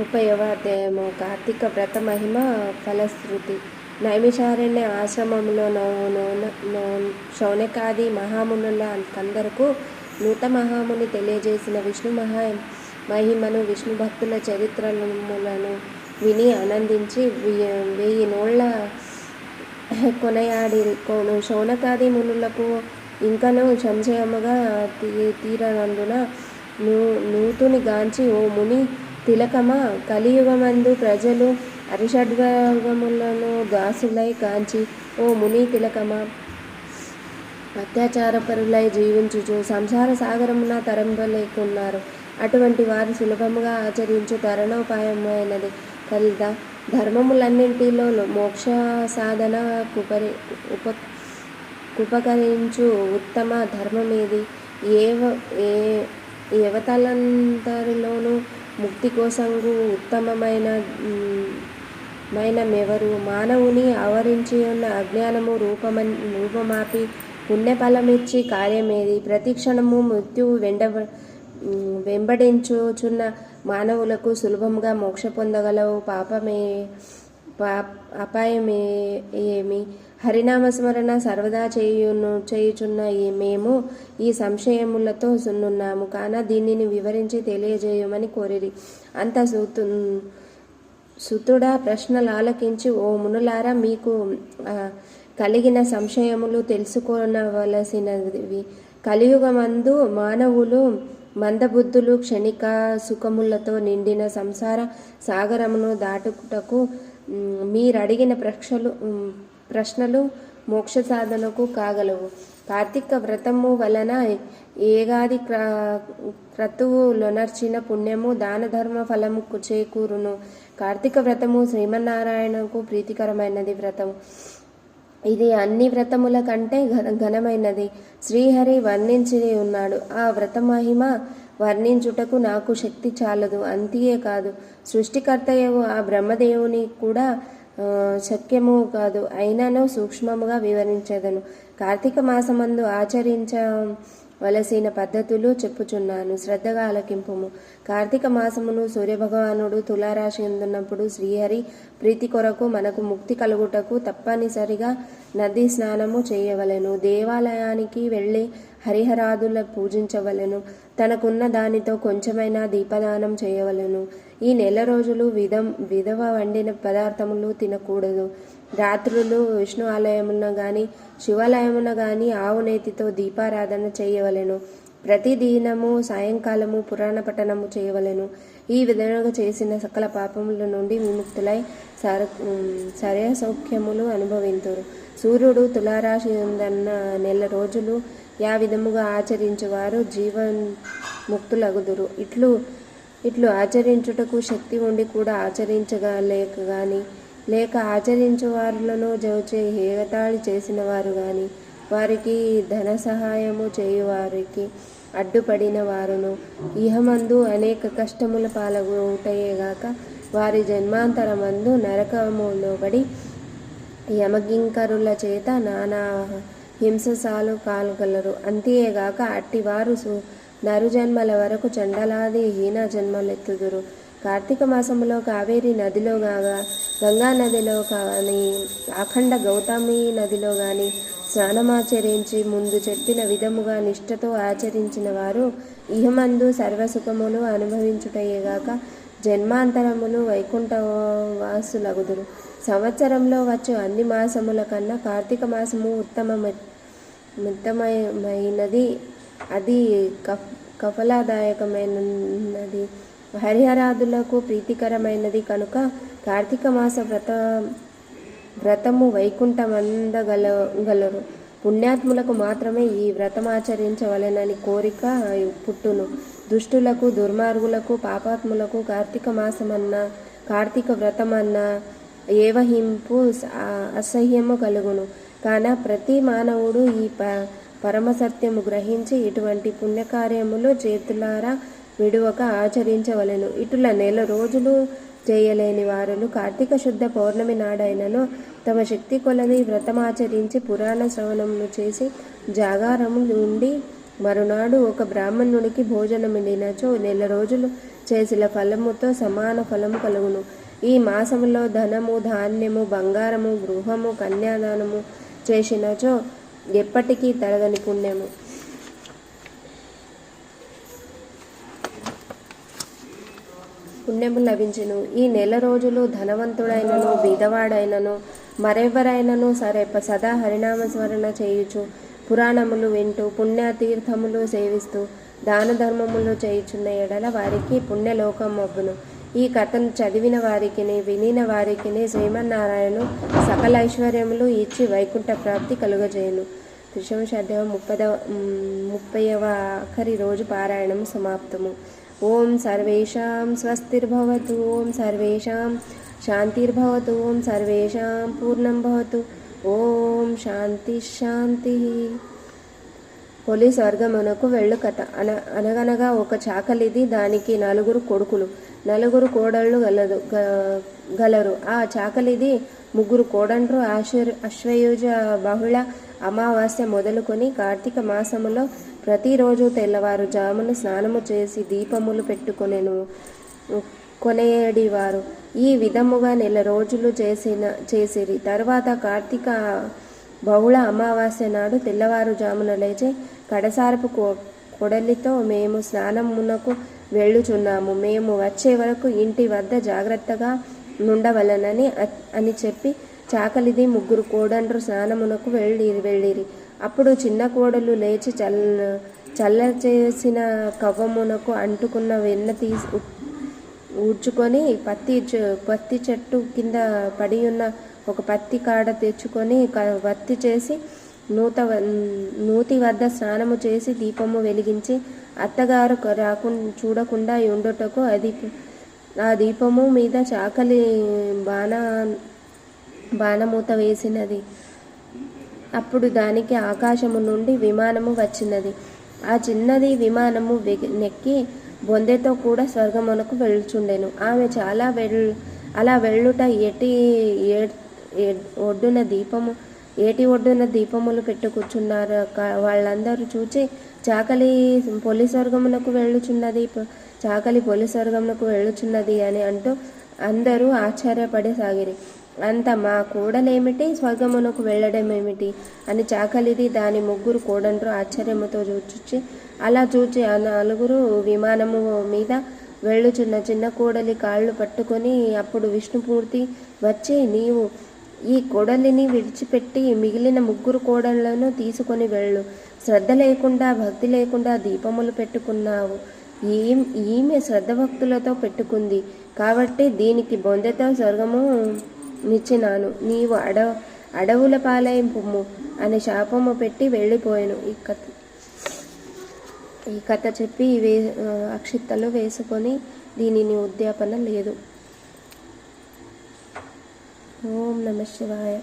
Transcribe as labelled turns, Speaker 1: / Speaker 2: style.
Speaker 1: ముప్పైవ అధ్యాయము. కార్తీక వ్రత మహిమ ఫలశ్రుతి. నైమిషారణ్య ఆశ్రమంలో నో శౌనకాది మహామునుల కందరకు నూత మహాముని తెలియజేసిన విష్ణు మహా మహిమను విష్ణు భక్తుల చరిత్రములను విని ఆనందించి వెయ్యి నోళ్ళ కొనయాడి కోను. శౌనకాది మునులకు ఇంకను సంశయముగా తీ తీరనందున నూ నూతుని గాంచి ఓ ముని తిలకమా? కలియుగమందు ప్రజలు అరిషడ్వర్గములను దాసులై కాంచి ఓ ముని తిలకమా? అత్యాచారపరులై జీవించుచు సంసార సాగరమున తరంబలేకున్నారు. అటువంటి వారు సులభముగా ఆచరించు తరణోపాయమైనది ఫలిత ధర్మములన్నింటిలో మోక్ష సాధన కుపరి ఉప ఉపకరించు ఉత్తమ ధర్మమేది? ఏవ ఏ యువతలందరిలోనూ ముక్తి కోసంగు ఉత్తమమైన మైనమెవరు? మానవుని ఆవరించి ఉన్న అజ్ఞానము రూపమ రూపమాపి పుణ్యఫలమిచ్చి కార్యమేది. ప్రతి క్షణము మృత్యువు వెండ వెంబడించుచున్న మానవులకు సులభంగా మోక్ష పొందగలవు. పాపమే పా అపాయమే ఏమి? హరినామస్మరణ సర్వదా చేయును చేయుచున్న మేము ఈ సంశయములతో సున్నున్నాము. కాన దీనిని వివరించి తెలియజేయమని కోరిరి. అంత సూతు సుతుడా ప్రశ్నలు ఆలకించి ఓ మునులారా మీకు కలిగిన సంశయములు తెలుసుకోనవలసినవి. కలియుగమందు మానవులు మందబుద్ధులు క్షణిక సుఖములతో నిండిన సంసార సాగరమును దాటుటకు మీరడిగిన ప్రశ్నలు ప్రశ్నలు మోక్ష సాధనకు కాగలవు. కార్తీక వ్రతము వలన ఏగాది క్ర క్రతువు లొనర్చిన పుణ్యము దాన ధర్మ ఫలము చేకూరును. కార్తీక వ్రతము శ్రీమన్నారాయణకు ప్రీతికరమైనది వ్రతము. ఇది అన్ని వ్రతముల కంటే ఘనమైనది. శ్రీహరి వర్ణించి ఉన్నాడు. ఆ వ్రత మహిమ వర్ణించుటకు నాకు శక్తి చాలదు. అంతియే కాదు. సృష్టికర్తయవు ఆ బ్రహ్మదేవుని కూడా శక్యము కాదు అయినను సూక్ష్మముగా వివరించదను. కార్తీక మాసమందు ఆచరించవలసిన పద్ధతులు చెప్పుచున్నాను. శ్రద్ధగా ఆలకింపుము. కార్తీక మాసమును సూర్యభగవానుడు తులారాశి ఎందున్నప్పుడు శ్రీహరి ప్రీతి కొరకు మనకు ముక్తి కలుగుటకు తప్పనిసరిగా నదీ స్నానము చేయవలెను. దేవాలయానికి వెళ్ళి హరిహరాదుల పూజించవలెను. తనకున్న దానితో కొంచెమైనా దీపదానం చేయవలెను. ఈ నెల రోజులు విధం విధవ వండిన పదార్థములు తినకూడదు. రాత్రులు విష్ణు ఆలయమున కానీ శివాలయమున కానీ ఆవు నేతితో దీపారాధన చేయవలెను. ప్రతిదినము సాయంకాలము పురాణ పఠనము చేయవలెను. ఈ విధంగా చేసిన సకల పాపముల నుండి విముక్తులై సర సర్య సౌఖ్యములు అనుభవింతురు. సూర్యుడు తులారాశి ఉందన్న నెల రోజులు యా విధముగా ఆచరించేవారు జీవన్ ముక్తులగుదురు ఇట్లు ఇట్లు ఆచరించుటకు శక్తి ఉండి కూడా ఆచరించగలేక గాని లేక ఆచరించు వారులను జోచే హేగతాళి చేసిన వారు గాని వారికి ధన సహాయము చేయువారికి అడ్డుపడిన వారును. ఇహమందు అనేక కష్టముల పాలగుటయేగాక వారి జన్మాంతరమందు నరకములోబడి యమగింకరుల చేత నానా హింససాలు కాలగలరు అంతేగాక అట్టివారు సు నరుజన్మల వరకు చండలాది హీన జన్మలెత్తుదురు. కార్తీక మాసంలో కావేరి నదిలో కాగా గంగా నదిలో కానీ అఖండ గౌతమి నదిలో కానీ స్నానమాచరించి ముందు చెప్పిన విధముగా నిష్ఠతో ఆచరించిన వారు ఇహమందు సర్వసుఖములు అనుభవించుటయేగాక జన్మాంతరములు వైకుంఠ వాసులగుదురు సంవత్సరంలో వచ్చు అన్ని మాసముల కన్నా కార్తీక మాసము ఉత్తమ మితమైనది అది కఫ్ కఫలాదాయకమైనది. హరిహరాదులకు ప్రీతికరమైనది కనుక కార్తీక మాస వ్రత వ్రతము వైకుంఠమందగల గలరు పుణ్యాత్ములకు మాత్రమే ఈ వ్రతమాచరించవలెనని కోరిక పుట్టును. దుష్టులకు దుర్మార్గులకు పాపాత్ములకు కార్తీక మాసమన్న కార్తీక వ్రతమన్న ఏవహింపు అసహ్యము కలుగును. కాన ప్రతి మానవుడు ఈ ప పరమసత్యము గ్రహించి ఇటువంటి పుణ్యకార్యములు చేతులారా విడువక ఆచరించవలెను. ఇటుల నెల రోజులు చేయలేని వారులు కార్తీక శుద్ధ పౌర్ణమి నాడైనను తమ శక్తి కొలది వ్రతమాచరించి పురాణ శ్రవణమును చేసి జాగారము ఉండి మరునాడు ఒక బ్రాహ్మణుడికి భోజనమిడినచో నెల రోజులు చేసిన ఫలముతో సమాన ఫలము కలుగును. ఈ మాసములో ధనము ధాన్యము బంగారము గృహము కన్యాదానము చేసినచో ఎప్పటికీ తరగని పుణ్యము. పుణ్యము లభించును. ఈ నెల రోజులు ధనవంతుడైనను బీదవాడైనను మరెవరైనను సరే సదా హరినామ స్మరణ చేయుచు పురాణములు వింటూ పుణ్యతీర్థములు సేవిస్తూ దాన ధర్మములు చేయుచున్న ఎడల వారికి పుణ్యలోకం మబ్బును ఈ కథను చదివిన వారికిని వినిన వారికిని శ్రీమన్నారాయణు సకల ఐశ్వర్యములు ఇచ్చి వైకుంఠ ప్రాప్తి కలుగజేయును. త్రిశంశాధ్యాయం ముప్పదవ ముప్పైవ ఆఖరి రోజు పారాయణం సమాప్తము. ఓం సర్వేషాం స్వస్తిర్భవతు ఓం సర్వేషాం శాంతిర్భవతు ఓం సర్వేషాం పూర్ణం భవతు. ఓం శాంతి శాంతి. పోలీస్ వర్గమునకు వెళ్ళు కథ అన అనగనగా ఒక చాకలిది దానికి నలుగురు కొడుకులు. నలుగురు కోడళ్ళు గలదు గలరు. ఆ చాకలిది ముగ్గురు కోడండ్రు. ఆశ్వర్ అశ్వయుజ బహుళ అమావాస్య మొదలుకొని కార్తీక మాసములో ప్రతిరోజు తెల్లవారుజామున స్నానము చేసి దీపములు పెట్టుకొనెను కొనేడివారు. ఈ విధముగా నెల రోజులు చేసిన చేసిరి. తర్వాత కార్తీక బహుళ అమావాస్య నాడు తెల్లవారుజామున లేచి కడసారపు కొడలితో మేము స్నానమునకు వెళ్ళుచున్నాము. మేము వచ్చే వరకు ఇంటి వద్ద జాగ్రత్తగా నుండవలనని అని చెప్పి చాకలిది ముగ్గురు కోడండ్రు స్నానమునకు వెళ్ళి వెళ్ళిరి. అప్పుడు చిన్న కోడలు లేచి చల్ల చల్ల చేసిన కవ్వమునకు అంటుకున్న వెన్న తీసి ఊడ్చుకొని పత్తి చె- పత్తి చెట్టు కింద పడి ఉన్న ఒక పత్తి కాడ తెచ్చుకొని వత్తి చేసి నూత వ- నూతి వద్ద స్నానము చేసి దీపము వెలిగించి అత్తగారు రాకుండా చూడకుండా ఉండుటకు అది ఆ దీపము మీద చాకలి బాణ బాణమూత వేసినది. అప్పుడు దానికి ఆకాశము నుండి విమానము వచ్చినది. ఆ చిన్నది విమానము నెక్కి బొందెతో కూడా స్వర్గమునకు వెళ్ళుచుండెను. ఆమె చాలా వెళ్ అలా వెళ్ళుట ఎటి ఏ- ఒడ్డున దీపము ఏటి ఒడ్డున దీపములు పెట్టుకుచున్నారు వాళ్ళందరూ చూచి చాకలి పొలి స్వర్గమునకు వెళ్ళుచున్నది చాకలి పొలి స్వర్గమునకు వెళ్ళుచున్నది అని అంటూ అందరూ ఆశ్చర్యపడి సాగిరి. అంత మా కూడలేమిటి? స్వర్గమునకు వెళ్ళడం ఏమిటి అని చాకలిది దాని ముగ్గురు కోడండ్రు ఆశ్చర్యముతో చూచి అలా చూచి ఆ నలుగురు విమానము మీద వెళ్ళుచున్న చిన్న కూడలి కాళ్ళు పట్టుకొని అప్పుడు విష్ణుపూర్తి వచ్చి నీవు ఈ కోడలిని విడిచిపెట్టి మిగిలిన ముగ్గురు కోడళ్ళను తీసుకొని వెళ్ళు. శ్రద్ధ లేకుండా భక్తి లేకుండా దీపములు పెట్టుకున్నావు. ఏం ఈమె శ్రద్ధ భక్తులతో పెట్టుకుంది. కాబట్టి దీనికి బొందెతో స్వర్గము నిచ్చినాను. నీవు అడ అడవుల పాలయం పొమ్ము అని శాపము పెట్టి వెళ్ళిపోయాను. ఈ కథ ఈ కథ చెప్పి వే అక్షిత్తలు వేసుకొని దీనిని ఉద్యాపన లేదు. ఓం నమ శివాయ